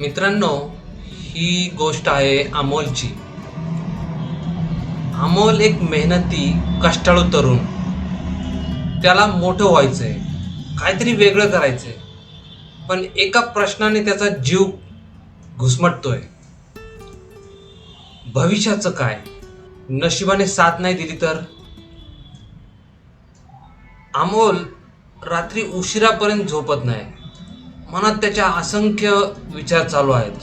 मित्रांनो ही गोष्ट आहे अमोलची. अमोल एक मेहनती कष्टाळू तरुण. त्याला मोठं व्हायचंय काहीतरी वेगळं करायचंय. पण एका प्रश्नाने त्याचा जीव घुसमटतोय. भविष्याचं काय? नशिबाने साथ नाही दिली तर? अमोल रात्री उशिरापर्यंत झोपत नाही. मनात त्याच्या असंख्य विचार चालू आहेत.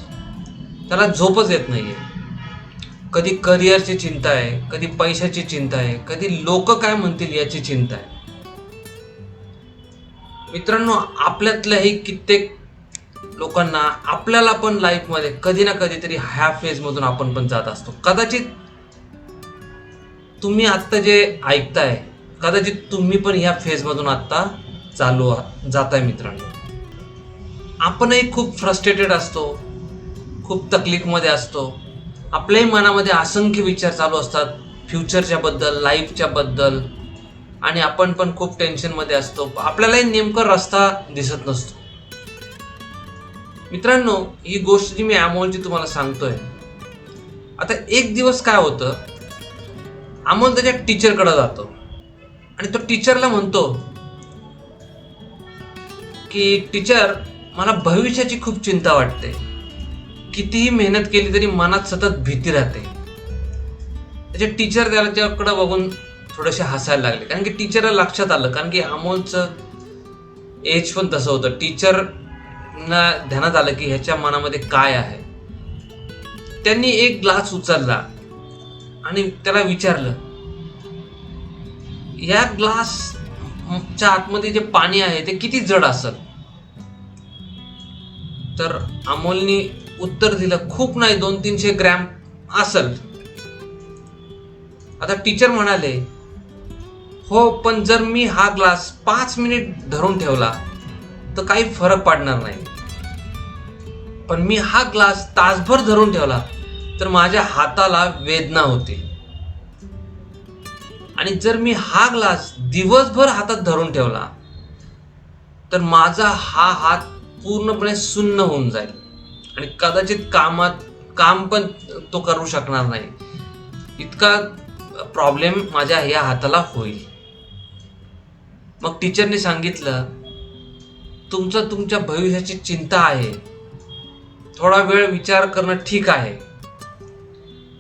त्याला झोपच येत नाहीये. कधी करिअरची चिंता आहे कधी पैशाची चिंता आहे कधी लोक काय म्हणतील याची चिंता आहे. मित्रांनो आपल्यातल्याही कित्येक लोकांना आपल्याला पण लाईफमध्ये कधी ना कधीतरी ह्या फेजमधून आपण पण जात असतो. कदाचित तुम्ही आत्ता जे ऐकताय कदाचित तुम्ही पण ह्या फेजमधून आत्ता चालू जात जाताय मित्रांनो. आपणही खूप फ्रस्ट्रेटेड असतो खूप तकलीफमध्ये असतो. आपल्याही मनामध्ये असंख्य विचार चालू असतात फ्युचरच्या बद्दल लाईफच्या बद्दल. आणि आपण पण खूप टेन्शनमध्ये असतो. आपल्यालाही नेमका रस्ता दिसत नसतो. मित्रांनो ही गोष्ट जी मी अमोलची तुम्हाला सांगतोय. आता एक दिवस काय होतं? अमोल त्याच्या टीचरकडे जातो. आणि तो टीचरला म्हणतो की टीचर मला भविष्याची खूप चिंता वाटते. कितीही मेहनत केली तरी मनात सतत भीती राहते. त्याचे टीचर त्याच्याकडं बघून थोडेसे हसायला लागले. कारण की टीचरला लक्षात आलं. कारण की अमोलचं एज पण तसं होतं. टीचर ना ध्यानात आलं की ह्याच्या मनामध्ये काय आहे. त्यांनी एक ग्लास उचलला आणि त्याला विचारलं या ग्लासच्या आतमध्ये जे पाणी आहे ते किती जड असेल? तर अमोलनी उत्तर दिलं खूप नाही दोन तीनशे ग्रॅम असल. आता टीचर म्हणाले हो पण जर मी हा ग्लास पाच मिनिट धरून ठेवला तर काही फरक पडणार नाही. पण मी हा ग्लास तासभर धरून ठेवला तर माझ्या हाताला वेदना होते. आणि जर मी हा ग्लास दिवसभर हातात धरून ठेवला तर माझा हा हात पूर्णपणे सुन्न होऊन जाईल. आणि कदाचित कामात काम पण तो करू शकणार नाही. इतका प्रॉब्लेम माझ्या या हाताला होईल. मग टीचरने सांगितलं तुमचं तुमच्या भविष्याची चिंता आहे. थोडा वेळ विचार करणं ठीक आहे.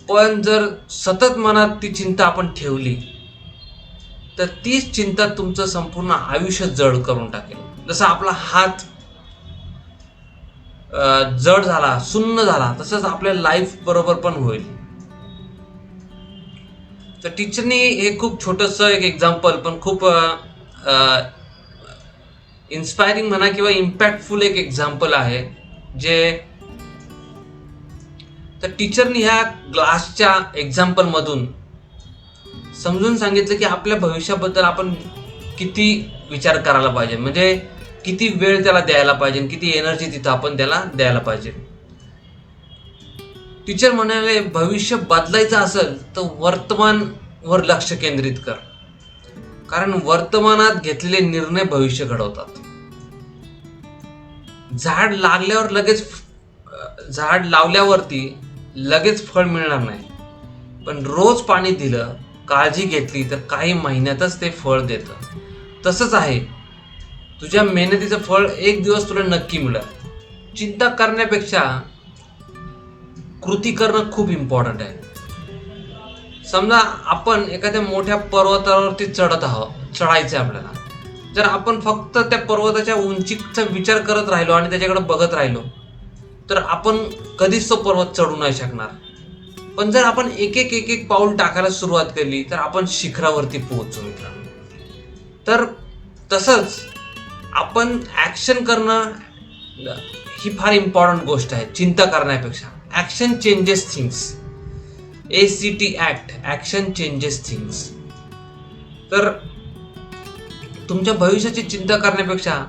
पण जर सतत मनात ती चिंता आपण ठेवली तर तीच चिंता तुमचं संपूर्ण आयुष्य जड करून टाकेल. जसं आपला हात जड झाला सुन्न झाला तसंच आपल्या लाईफ बरोबर पण होईल. तर टीचरनी हे खूप छोटस एक एक्झाम्पल पण खूप इन्स्पायरिंग म्हणा किंवा इम्पॅक्टफुल एक एक्झाम्पल आहे जे तर टीचरनी ह्या ग्लासच्या एक्झाम्पल मधून समजून सांगितलं की आपल्या भविष्याबद्दल आपण किती विचार करायला पाहिजे. म्हणजे किती वेळ त्याला द्यायला पाहिजे किती एनर्जी तिथं आपण त्याला द्यायला पाहिजे? टीचर म्हणाले भविष्य बदलायचं असेल तर वर्तमान वर लक्ष केंद्रित कर. कारण वर्तमानात घेतलेले निर्णय भविष्य घडवतात. झाड लागल्यावर लगेच झाड लावल्यावरती लगेच फळ मिळणार नाही. पण रोज पाणी दिलं काळजी घेतली तर काही महिन्यातच ते फळ देतं. तसंच आहे. तुझ्या मेहनतीचं फळ एक दिवस तुला नक्की मिळेल. चिंता करण्यापेक्षा कृती करणं खूप इम्पॉर्टंट आहे. समजा आपण एखाद्या मोठ्या पर्वतावरती चढत आहोत चढायचं आहे आपल्याला. जर आपण फक्त त्या पर्वताच्या उंचीचा विचार करत राहिलो आणि त्याच्याकडे बघत राहिलो तर आपण कधीच तो पर्वत चढू नाही शकणार. पण जर आपण एक एक एक एक पाऊल टाकायला सुरुवात केली तर आपण शिखरावरती पोहोचू मित्रांनो तर तसंच आपण ॲक्शन करणं ही फार इम्पॉर्टंट गोष्ट आहे चिंता करण्यापेक्षा. Action changes things A C T act action changes things तर तुमच्या भविष्याची चिंता करण्यापेक्षा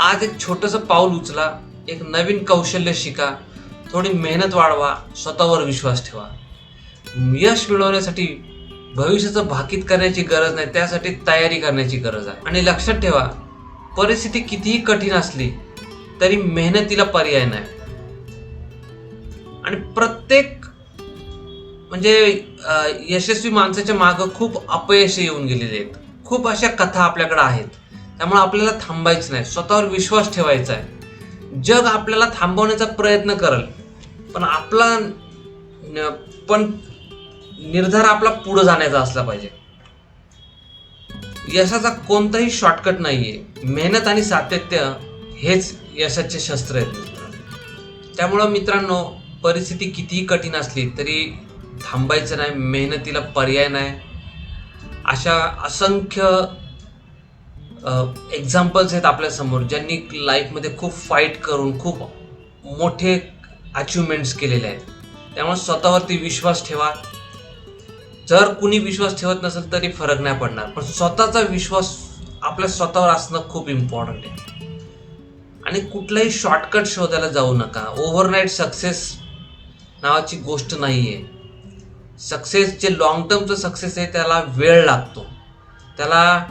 आज एक छोटंसं पाऊल उचला एक नवीन कौशल्य शिका थोडी मेहनत वाढवा स्वतःवर विश्वास ठेवा. यश मिळवण्यासाठी भविष्याचं भाकीत करण्याची गरज नाही त्यासाठी तयारी करण्याची गरज आहे. आणि लक्षात ठेवा परिस्थिती कितीही कठीण असली तरी मेहनतीला पर्याय नाही. आणि प्रत्येक म्हणजे यशस्वी माणसाच्या मागं खूप अपयश येऊन गेलेले आहेत. खूप अशा कथा आपल्याकडे आहेत. त्यामुळे आपल्याला थांबायचं नाही. स्वतःवर विश्वास ठेवायचा आहे. जग आपल्याला थांबवण्याचा प्रयत्न करल पण आपला पण निर्धार आपला पुढं जाण्याचा असला पाहिजे. यशाचा कोणताही शॉर्टकट नाहीये. मेहनत आणि सातत्य हेच यशाचे शस्त्र आहेत त्यामुळं मित्रांनो परिस्थिती कितीही कठीण असली तरी थांबायचं नाही मेहनतीला पर्याय नाही. अशा असंख्य एक्झाम्पल्स आहेत आपल्यासमोर ज्यांनी लाईफमध्ये खूप फाईट करून खूप मोठे अचिव्हमेंट्स केलेले आहेत. त्यामुळे स्वतःवरती विश्वास ठेवा. जर कुणी विश्वास ठेवत नसेल तरी फरक नाही पडणार. पण स्वतःचा विश्वास आपल्या स्वतःवर असणं खूप इम्पॉर्टंट आहे. आणि कुठलाही शॉर्टकट शोधायला जाऊ नका. ओव्हरनाईट सक्सेस नावाची गोष्ट नाही आहे सक्सेस जे लॉंग टर्मचं सक्सेस आहे त्याला वेळ लागतो. त्याला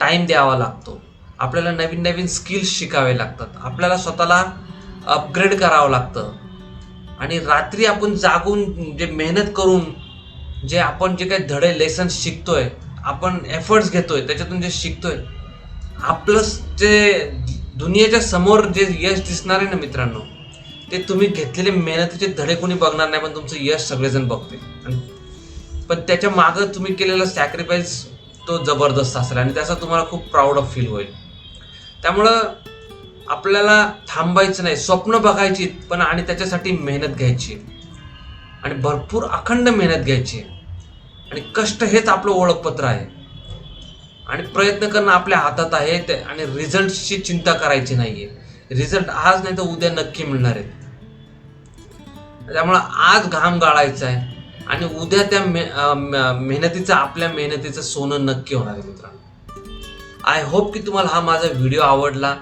टाईम द्यावा लागतो. आपल्याला नवीन नवीन स्किल्स शिकावे लागतात. आपल्याला स्वतःला अपग्रेड करावं लागतं. आणि रात्री आपण जागून जे मेहनत करून जे आपण जे काही धडे लेसन शिकतोय आपण एफर्ट्स घेतोय त्याच्यातून जे शिकतोय आपलं जे दुनियेच्या समोर जे यश दिसणार आहे ना मित्रांनो ते तुम्ही घेतलेले मेहनतीचे धडे कोणी बघणार नाही पण तुमचं यश सगळेजण बघते पण त्याच्या मागं तुम्ही केलेला सॅक्रिफाईस तो जबरदस्त असेल आणि त्याचा तुम्हाला खूप प्राऊड ऑफ फील होईल. त्यामुळं आपल्याला थांबायचं नाही स्वप्न बघायची पण आणि त्याच्यासाठी मेहनत घ्यायची. आणि भरपूर अखंड मेहनत घ्यायची. आणि कष्ट हेच आपलं ओळखपत्र आहे. आणि प्रयत्न करणं आपल्या हातात आहे ते- आणि रिझल्टची चिंता करायची नाहीये. रिझल्ट आज नाही तर उद्या नक्की मिळणार आहेत. त्यामुळं आज घाम गाळायचा आहे आणि उद्या त्या मे- मेहनतीचं आपल्या मेहनतीचं सोनं नक्की होणार आहे मित्रांनो. आय होप की तुम्हाला हा माझा व्हिडिओ आवडला.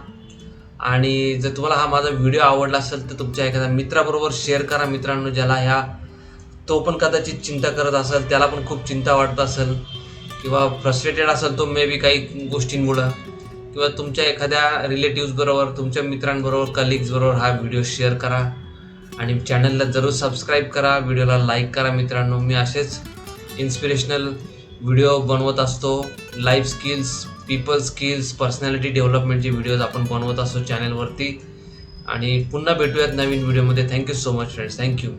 आणि जर तुम्हाला हा माझा व्हिडिओ आवडला असेल तर तुमच्या एखाद्या मित्राबरोबर शेअर करा मित्रांनो ज्याला ह्या तो पण कदाचित चिंता करत असेल त्याला पण खूप चिंता वाटत असेल किंवा फ्रस्ट्रेटेड असेल तो मे बी काही गोष्टींमुळं किंवा तुमच्या एखाद्या रिलेटिव्सबरोबर तुमच्या मित्रांबरोबर कलिग्सबरोबर हा व्हिडिओ शेअर करा. आणि चॅनलला जरूर सबस्क्राईब करा व्हिडिओला लाईक करा मित्रांनो. मी असेच इन्स्पिरेशनल व्हिडिओ बनवत असतो. Life skills people skills personality डेव्हलपमेंटचे videos आपण बनवत असतो चॅनलवरती आणि पुन्हा भेटूयात नवीन व्हिडिओमध्ये thank you so much friends thank you